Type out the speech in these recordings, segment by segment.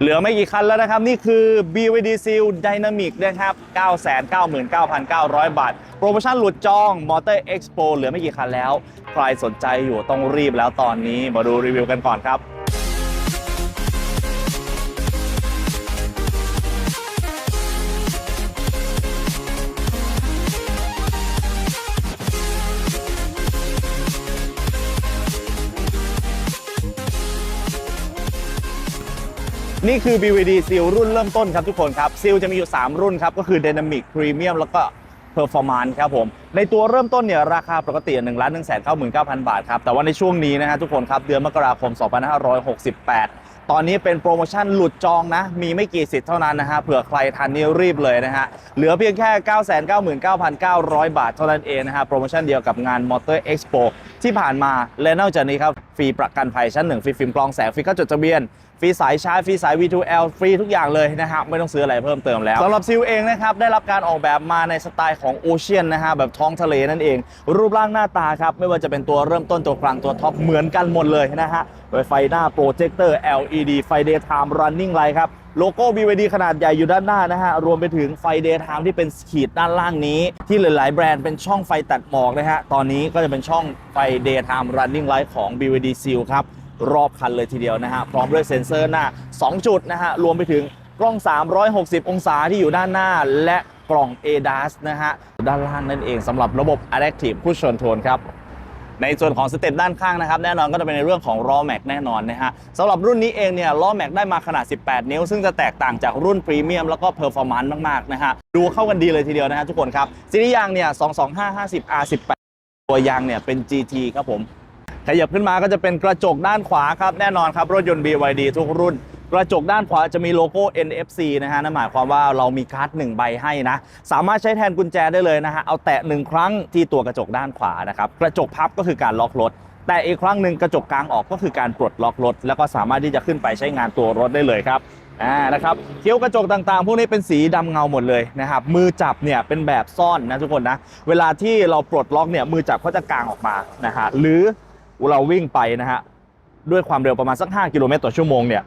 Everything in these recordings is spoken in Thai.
เหลือไม่กี่คันแล้วนะครับ นี่คือ BYD Seal Dynamic นะครับ 999,900 บาท โปรโมชั่นหลุดจอง Motor Expo เหลือไม่กี่คันแล้ว ใครสนใจอยู่ต้องรีบแล้วตอนนี้มาดูรีวิวกันก่อนครับ นี่คือ BVD Seal รุ่นเริ่มต้นครับทุกคนครับ Seal จะมีอยู่ 3 รุ่นครับ ก็คือ Dynamic Premium แล้วก็ Performance ครับผม ในตัวเริ่มต้นเนี่ยราคาปกติ 1 1 9 9 9 0 0 บาทครับ แต่ว่าในช่วงนี้นะฮะทุกคนครับ เดือนมกราคม 2568 ตอนนี้เป็นโปรโมชั่นหลุดจองนะ มีไม่กี่สิทธิ์เท่านั้นนะฮะเผื่อใครทันนี่รีบเลยนะฮะ เหลือเพียงแค่ 999,900 บาทเท่านั้นเองนะฮะโปรโมชั่นเดียวกับงาน Motor Expo ที่ผ่านมาและนอกจากนี้ครับฟรีประกันภัยชั้นหนึ่งฟรีฟิล์มกรองแสงฟรีค่าจดทะเบียน ฟรีสายชาร์จฟรีสาย V2L ฟรีทุกอย่างเลยนะครับไม่ต้องซื้ออะไรเพิ่มเติมแล้วสำหรับซิลเองนะครับได้รับการออกแบบมาในสไตล์ของโอเชียนนะฮะแบบท้องทะเลนั่นเอง รูปร่างหน้าตาครับ ไม่ว่าจะเป็นตัวเริ่มต้นตัวกลางตัวท็อปเหมือนกันหมดเลยนะฮะโดยไฟหน้าโปรเจคเตอร์ LED ไฟ Daytime Running Light ครับโลโก้ BYD ขนาดใหญ่อยู่ด้านหน้านะฮะ รวมไปถึงไฟ Daytime ที่เป็นขีดด้านล่างนี้ ที่หลายๆ แบรนด์เป็นช่องไฟตัดหมอกนะฮะ ตอนนี้ก็จะเป็นช่องไฟ Daytime Running Light ของ BYD Seal ครับ รอบคันเลยทีเดียวนะฮะพร้อมด้วยเซ็นเซอร์หน้า 2 จุดนะฮะรวมไปถึงกล้อง 360 องศาที่อยู่ด้านหน้า และกล่อง ADAS นะฮะด้านล่างนั่นเองสำหรับระบบ Adaptive Cruise Control ครับในส่วนของสเต็ปด้านข้างนะครับแน่นอนก็จะเป็นในเรื่องของล้อแม็กแน่นอนนะฮะสำหรับรุ่นนี้เองเนี่ยล้อแม็กได้มาขนาด 18 นิ้ว ซึ่งจะแตกต่างจากรุ่นพรีเมียมแล้วก็เพอร์ฟอร์มานซ์มากๆนะฮะดูเข้ากันดีเลยทีเดียวนะฮะทุกคนครับซีรีส์ยางเนี่ย 22550 R18 ตัวยางเนี่ยเป็น GT ครับผม ขยับขึ้นมาก็จะเป็นกระจกด้านขวาครับแน่นอนครับรถยนต์ BYD ทุกรุ่น กระจกด้านขวาจะมีโลโก้ NFC นะฮะนั่นหมายความว่าเรามีการ์ดหนึ่งใบให้นะ สามารถใช้แทนกุญแจได้เลยนะฮะเอาแตะหนึ่งครั้งที่ตัวกระจกด้านขวานะครับกระจกพับก็คือการล็อกรถแต่อีกครั้งหนึ่งกระจกกลางออกก็คือการปลดล็อกรถ แล้วก็สามารถที่จะขึ้นไปใช้งานตัวรถได้เลยครับอ่านะครับเคี้ยวกระจกต่างๆ พวกนี้เป็นสีดำเงาหมดเลยนะครับมือจับเนี่ยเป็นแบบซ่อนนะทุกคนนะเวลาที่เราปลดล็อกเนี่ยมือจับเขาจะกางออกมานะฮะหรือ เราวิ่งไปนะฮะด้วยความเร็วประมาณสัก 5 กิโลเมตรต่อชั่วโมงเนี่ย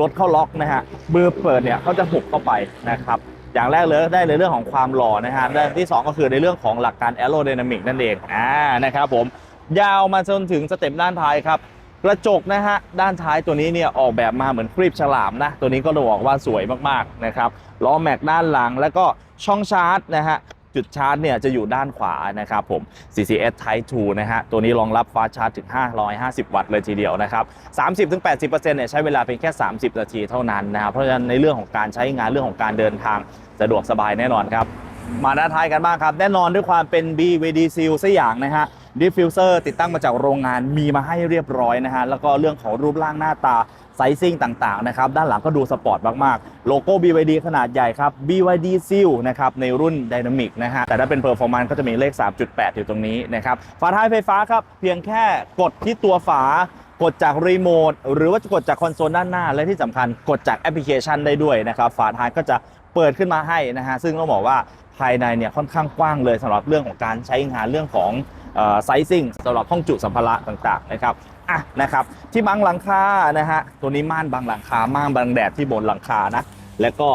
รถเข้าล็อกนะฮะมือเปิดเนี่ยเขาจะหุบเข้าไปนะครับอย่างแรกเลยได้ในเรื่องของความหล่อนะฮะและที่ 2 ก็คือในเรื่องของหลักการแอโร d y นามิกนั่นเองอ่านะครับผมยาวมาจนถึงสเต็ปด้านท้ายครับกระจกนะฮะด้านท้ายตัวนี้เนี่ยออกแบบมาเหมือนครีบฉลามนะตัวนี้ก็ต้องบอกว่าสวยมากๆนะครับล้อแม็กด้านหลังแล้วก็ช่องชาร์จนะฮะ จุดชาร์จเนี่ยจะอยู่ด้านขวานะครับผม CCS Type 2นะฮะ ตัวนี้รองรับฟ้าชาร์จถึง 550 วัตต์เลยทีเดียวนะครับ 30-80%เนี่ยใช้เวลาเพียงแค่ 30 นาทีเท่านั้นนะครับ เพราะฉะนั้นในเรื่องของการใช้งานเรื่องของการเดินทางสะดวกสบายแน่นอนครับ มาด้านท้ายกันบ้างครับ แน่นอนด้วยความเป็น BVD Seal ซะอย่างนะฮะดิฟฟิวเซอร์ติดตั้งมาจากโรงงานมีมาให้เรียบร้อยนะฮะ แล้วก็เรื่องของรูปร่างหน้าตา ไซซิ่งต่างๆนะครับด้านหลังก็ดูสปอร์ตมากๆ โลโก้ BYD ขนาดใหญ่ครับ BYD Seal นะครับในรุ่น Dynamic นะฮะแต่ถ้าเป็น Performance ก็จะมีเลข 3.8 อยู่ตรงนี้นะครับฝาท้ายไฟฟ้าครับเพียงแค่กดที่ตัวฝากดจากรีโมทหรือว่าจะกดจากคอนโซลด้านหน้า และที่สำคัญกดจากแอปพลิเคชันได้ด้วยนะครับฝาท้ายก็จะเปิดขึ้นมาให้นะฮะซึ่งต้องบอกว่าภายในเนี่ยค่อนข้างกว้างเลยสำหรับเรื่องของการใช้งานเรื่องของ ไซซิ่งสำหรับห้องจุสัมภาระต่างๆนะครับอะนะครับที่บังหลังคานะฮะตัวนี้ม่านบังหลังคาม่านบังแดดที่บนหลังคานะแล้วก็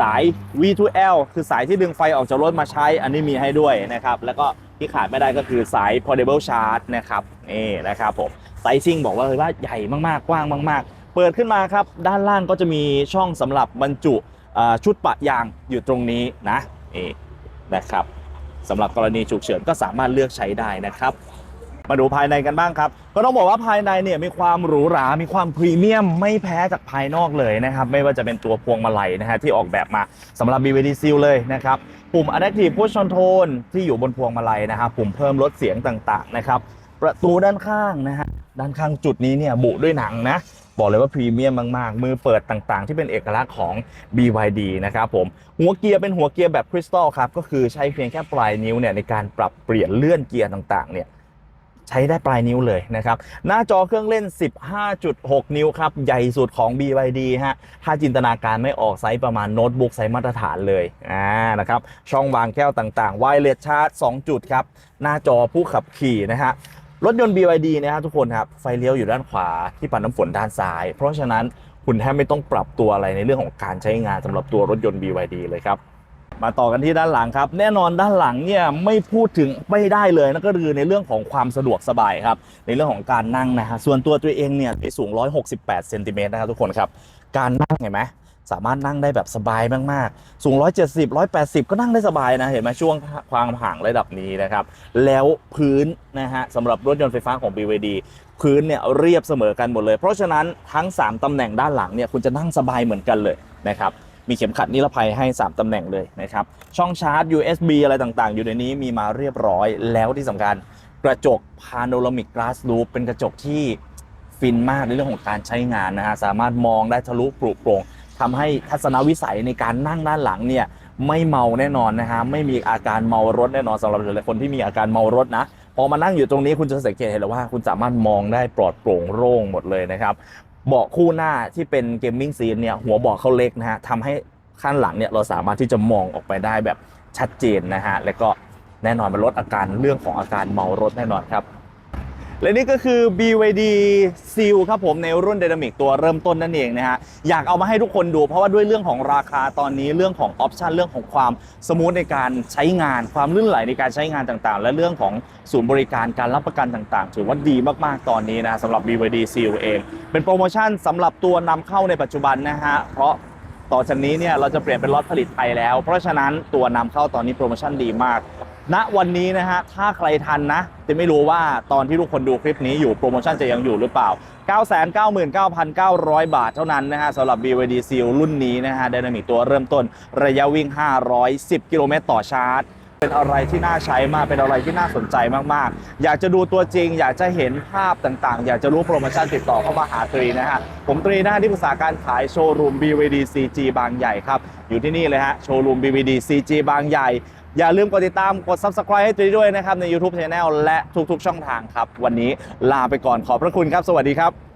สาย V2L คือสายที่ดึงไฟออกจากรถมาใช้ อันนี้มีให้ด้วยนะครับ แล้วก็ที่ขาดไม่ได้ก็คือสาย portable charge นะครับนี่นะครับผมไซซิ่งบอกว่าเลยว่าใหญ่มากๆ กว้างมาก ๆ เปิดขึ้นมาครับ ด้านล่างก็จะมีช่องสำหรับบรรจุชุดปะยางอยู่ตรงนี้นะนี่นะครับ สำหรับกรณีฉุกเฉินก็สามารถเลือกใช้ได้นะครับ มาดูภายในกันบ้างครับ ก็ต้องบอกว่าภายในเนี่ยมีความหรูหรา มีความพรีเมียมไม่แพ้จากภายนอกเลยนะครับ ไม่ว่าจะเป็นตัวพวงมาลัยนะฮะที่ออกแบบมาสำหรับ BVD Seal เลยนะครับ ปุ่ม Adaptive Push Control ที่อยู่บนพวงมาลัยนะครับ ปุ่มเพิ่มลดเสียงต่างๆนะครับ ประตูด้านข้างนะฮะ ด้านข้างจุดนี้เนี่ยบุด้วยหนังนะ บอกเลยว่าพรีเมียมมาก ๆ มือเปิดต่างๆ ที่เป็นเอกลักษณ์ของ BYD นะครับผม หัวเกียร์เป็นหัวเกียร์แบบคริสตัลครับ ก็คือใช้เพียงแค่ปลายนิ้วเนี่ยในการปรับเปลี่ยนเลื่อนเกียร์ต่างๆ เนี่ยใช้ได้ปลายนิ้วเลยนะครับ หน้าจอเครื่องเล่น 15.6 นิ้วครับ ใหญ่สุดของ BYD ฮะ ถ้าจินตนาการไม่ออกไซส์ประมาณโน้ตบุ๊กไซส์มาตรฐานเลย อ่า นะครับ ช่องวางแก้วต่างๆ ไวเลสชาร์จ 2 จุดครับ หน้าจอผู้ขับขี่นะฮะ รถยนต์ BYD นะฮะทุกคนครับ ไฟเลี้ยวอยู่ด้านขวาที่ปัดน้ำฝนด้านซ้าย เพราะฉะนั้นคุณแทบไม่ต้องปรับตัวอะไรในเรื่องของการใช้งานสำหรับตัวรถยนต์ BYD เลยครับ มาต่อกันที่ด้านหลังครับ แน่นอนด้านหลังเนี่ยไม่พูดถึงไม่ได้เลยนั่นก็คือในเรื่องของความสะดวกสบายครับ ในเรื่องของการนั่งนะฮะส่วนตัวตัวเองเนี่ยสูง 168เซนติเมตรนะครับทุกคนครับ การนั่งเห็นไหม สามารถนั่งได้แบบสบายมากๆ สูง 170 180 ก็นั่งได้สบายนะ เห็นไหมช่วงความห่างระดับนี้นะครับ แล้วพื้นนะฮะสำหรับรถยนต์ไฟฟ้าของ BYD พื้นเนี่ยเรียบเสมอกันหมดเลย เพราะฉะนั้นทั้ง 3ตำแหน่งด้านหลังเนี่ยคุณจะนั่งสบายเหมือนกันเลยนะครับ มีเข็มขัดนิรภัยให้ 3ตำแหน่งเลยนะครับ ช่องชาร์จ USB อะไรต่างๆ อยู่ในนี้มีมาเรียบร้อย แล้วที่สำคัญกระจก Panoramic Glass Roof เป็นกระจกที่ฟินมากในเรื่องของการใช้งานนะฮะ สามารถมองได้ทะลุปลุโปร่ง ทำให้ทัศนวิสัยในการนั่งด้านหลังเนี่ยไม่เมาแน่นอนนะฮะไม่มีอาการเมารถแน่นอนสำหรับหลายคนที่มีอาการเมารถนะพอมานั่งอยู่ตรงนี้คุณจะสังเกตเห็นเลยว่าคุณสามารถมองได้ปลอดโปร่งโล่งหมดเลยนะครับเบาะคู่หน้าที่เป็นเกมมิ่งซีนเนี่ยหัวเบาะเขาเล็กนะฮะทำให้ข้างหลังเนี่ยเราสามารถที่จะมองออกไปได้แบบชัดเจนนะฮะแล้วก็แน่นอนมันลดอาการเรื่องของอาการเมารถแน่นอนครับ และนี่ก็คือ BYD Seal ครับผมในรุ่น Dynamic ตัวเริ่มต้นนั่นเองนะฮะ อยากเอามาให้ทุกคนดูเพราะว่าด้วยเรื่องของราคาตอนนี้เรื่องของออปชันเรื่องของความสมูทในการใช้งาน ความลื่นไหลในการใช้งานต่างๆ และเรื่องของศูนย์บริการการรับประกันต่างๆ ถือว่าดีมากๆตอนนี้นะสำหรับ BYD Seal เอง เป็นโปรโมชั่นสำหรับตัวนำเข้าในปัจจุบันนะฮะเพราะต่อจากนี้เนี่ยเราจะเปลี่ยนเป็นล็อตผลิตไทยแล้ว เพราะฉะนั้นตัวนำเข้าตอนนี้โปรโมชั่นดีมาก ณวันนี้นะฮะถ้าใครทันนะจะไม่รู้ว่าตอนที่ทุกคนดูคลิปนี้อยู่โปรโมชั่นจะยังอยู่หรือเปล่า 999,900 บาทเท่านั้นนะฮะสำหรับ BYD Seal รุ่นนี้นะฮะไดนามิกตัวเริ่มต้นระยะวิ่ง 510 กิโลเมตรต่อชาร์จ เป็นอะไรที่น่าใช้มากเป็นอะไรที่น่าสนใจมากๆ อยากจะดูตัวจริง อยากจะเห็นภาพต่างๆ อยากจะรู้โปรโมชั่นติดต่อเข้ามาหาตรีนะฮะผมตรีนะฮะที่ปรึกษาการขายโชว์รูม BVD CG บางใหญ่ครับ อยู่ที่นี่เลยฮะโชว์รูม BVD CG บางใหญ่ อย่าลืมกดติดตามกด Subscribe ให้ตรีด้วยนะครับใน YouTube Channel และทุกๆ ช่องทางครับ วันนี้ลาไปก่อนขอบพระคุณครับ สวัสดีครับ